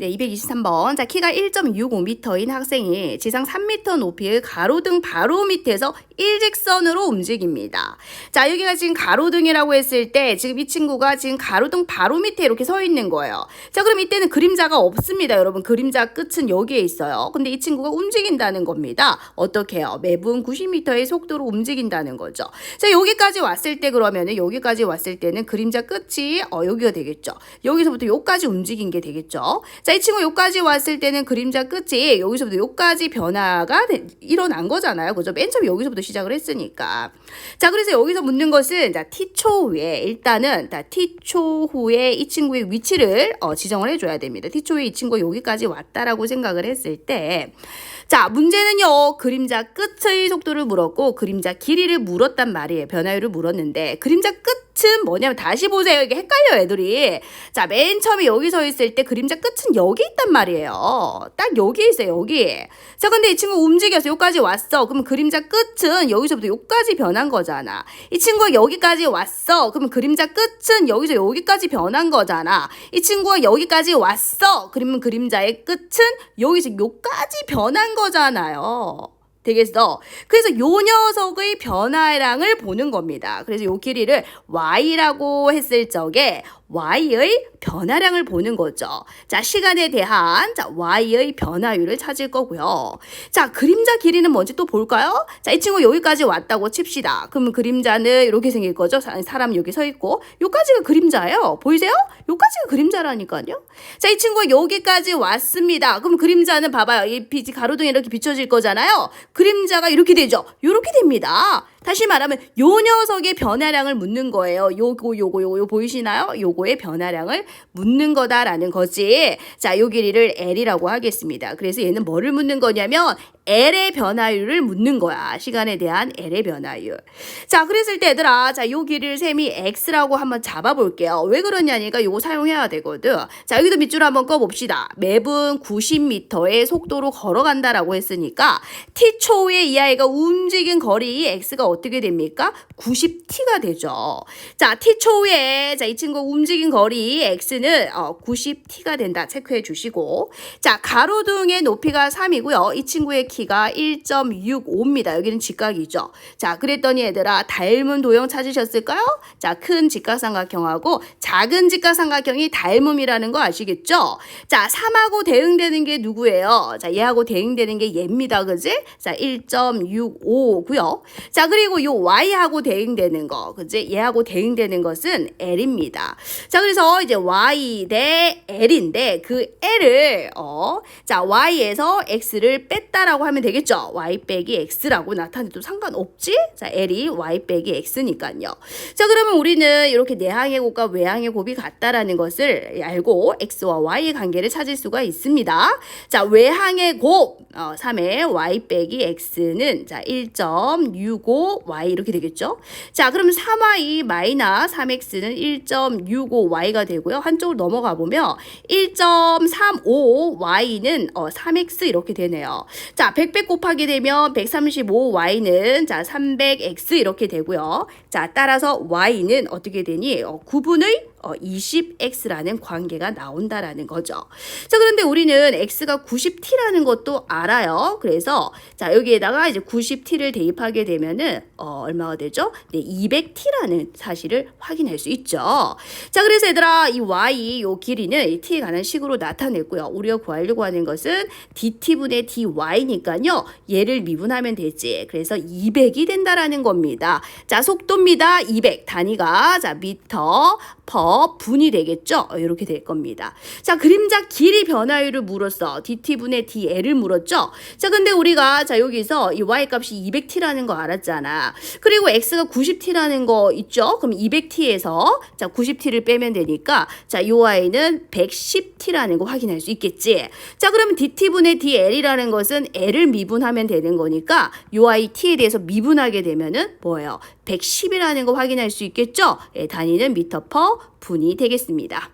네, 223번. 자, 키가 1.65m인 학생이 지상 3m 높이의 가로등 바로 밑에서 일직선으로 움직입니다. 자, 여기가 지금 가로등이라고 했을 때 지금 이 친구가 지금 가로등 바로 밑에 이렇게 서 있는 거예요. 자, 그럼 이때는 그림자가 없습니다. 여러분, 그림자 끝은 여기에 있어요. 근데 이 친구가 움직인다는 겁니다. 어떻게 해요? 매분 90m의 속도로 움직인다는 거죠. 자, 여기까지 왔을 때 그러면은 여기까지 왔을 때는 그림자 끝이 어, 여기가 되겠죠. 여기서부터 여기까지 움직인 게 되겠죠. 자, 이 친구 여기까지 왔을 때는 그림자 끝이 여기서부터 여기까지 변화가 되- 일어난 거잖아요. 그죠? 맨 처음에 여기서부터 시작을 했으니까. 자, 그래서 여기서 묻는 것은 자, t초 후에 일단은 자, t초 후에 이 친구의 위치를 어, 지정을 해줘야 됩니다. t초 후에 이 친구가 여기까지 왔다라고 생각을 했을 때 자, 문제는요. 그림자 끝의 속도를 물었고 그림자 길이를 물었단 말이에요. 변화율을 물었는데 그림자 끝 은 뭐냐면 다시 보세요. 이게 헷갈려 애들이. 자, 맨 처음에 여기 서 있을 때 그림자 끝은 여기 있단 말이에요. 딱 여기 있어요. 여기. 자, 근데 이 친구 움직여서 여기까지 왔어. 그러면 그림자 끝은 여기서부터 여기까지 변한 거잖아. 이 친구가 여기까지 왔어. 그러면 그림자 끝은 여기서 여기까지 변한 거잖아. 이 친구가 여기까지 왔어. 그러면 그림자의 끝은 여기서 여기까지 변한 거잖아요. 되겠어. 그래서 요 녀석의 변화량을 보는 겁니다. 그래서 요 길이를 y라고 했을 적에 y의 변화량을 보는 거죠. 자, 시간에 대한 자, y의 변화율을 찾을 거고요. 자, 그림자 길이는 뭔지 또 볼까요? 자, 이 친구 여기까지 왔다고 칩시다. 그러면 그림자는 이렇게 생길 거죠. 사- 사람 여기 서 있고 여기까지가 그림자예요. 보이세요? 여기까지가 그림자라니까요. 자, 이 친구가 여기까지 왔습니다. 그럼 그림자는 봐봐요. 이 빛이 가로등에 이렇게 비춰질 거잖아요. 그림자가 이렇게 되죠. 이렇게 됩니다. 다시 말하면 요 녀석의 변화량을 묻는 거예요. 요거 요거 요거 요 보이시나요? 요거의 변화량을 묻는 거다라는 거지. 자, 요 길이를 L이라고 하겠습니다. 그래서 얘는 뭐를 묻는 거냐면 L의 변화율을 묻는 거야. 시간에 대한 L의 변화율. 자, 그랬을 때 얘들아, 자, 요 길이를 셈이 X라고 한번 잡아볼게요. 왜 그러냐니까 요거 사용해야 되거든. 자, 여기도 밑줄 한번 꺼봅시다. 매분 90m의 속도로 걸어간다라고 했으니까 T초에 이 아이가 움직인 거리 X가 어떻게 됩니까? 90T가 되죠. 자, T초에 자, 이 친구 움직인 거리 X는 어, 90T가 된다. 체크해 주시고. 자, 가로등의 높이가 3이고요. 이 친구의 키가 1.65입니다. 여기는 직각이죠. 자, 그랬더니 얘들아, 닮은 도형 찾으셨을까요? 자, 큰 직각삼각형하고 작은 직각삼각형이 닮음이라는 거 아시겠죠? 자, 3하고 대응되는 게 누구예요? 자, 얘하고 대응되는 게 얘입니다. 그지? 자, 1.65고요. 자, 그리고 요 y하고 대응되는 거. 그지? 얘하고 대응되는 것은 l입니다. 자, 그래서 이제 y 대 l인데 그 l을 어, 자, y에서 x를 뺐다라고 하면 되겠죠. y 빼기 x라고 나타내도 상관없지? 자, l이 y 빼기 x니까요. 자, 그러면 우리는 이렇게 내항의 곱과 외항의 곱이 같다라는 것을 알고 x와 y의 관계를 찾을 수가 있습니다. 자, 외항의 곱 어, 3의 y 빼기 x는 자, 1.65y i렇게 되겠죠. 자, 그럼 3y 마이너스 3x는 1.65y가 되고요. 한쪽으로 넘어가 보면 1.35y는 어, 3x 이렇게 되네요. 자, 100, 100 곱하게 되면 135y는 자, 300x 이렇게 되고요. 자, 따라서 y는 어떻게 되니? 어, 9분의 어, 20x라는 관계가 나온다라는 거죠. 자, 그런데 우리는 x가 90t라는 것도 알아요. 그래서 자, 여기에다가 이제 90t를 대입하게 되면은 어, 얼마가 되죠? 네, 200t라는 사실을 확인할 수 있죠. 자, 그래서 얘들아, 이 y 요 길이는 이 t에 관한 식으로 나타냈고요. 우리가 구하려고 하는 것은 dt분의 dy니까요. 얘를 미분하면 되지. 그래서 200이 된다라는 겁니다. 자, 속도입니다. 200. 단위가 자, 미터 퍼 분이 되겠죠? 어, 이렇게 될 겁니다. 자, 그림자 길이 변화율을 물었어. dt분의 dl을 물었죠? 자, 근데 우리가 자, 여기서 이 y 값이 200t라는 거 알았잖아. 그리고 x가 90t라는 거 있죠? 그럼 200t에서 자, 90t를 빼면 되니까 자, 요 y는 110t라는 거 확인할 수 있겠지. 자, 그러면 dt분의 dl이라는 것은 l을 미분하면 되는 거니까 요 y t에 대해서 미분하게 되면은 뭐예요? 110이라는 거 확인할 수 있겠죠? 예, 단위는 미터 퍼 분이 되겠습니다.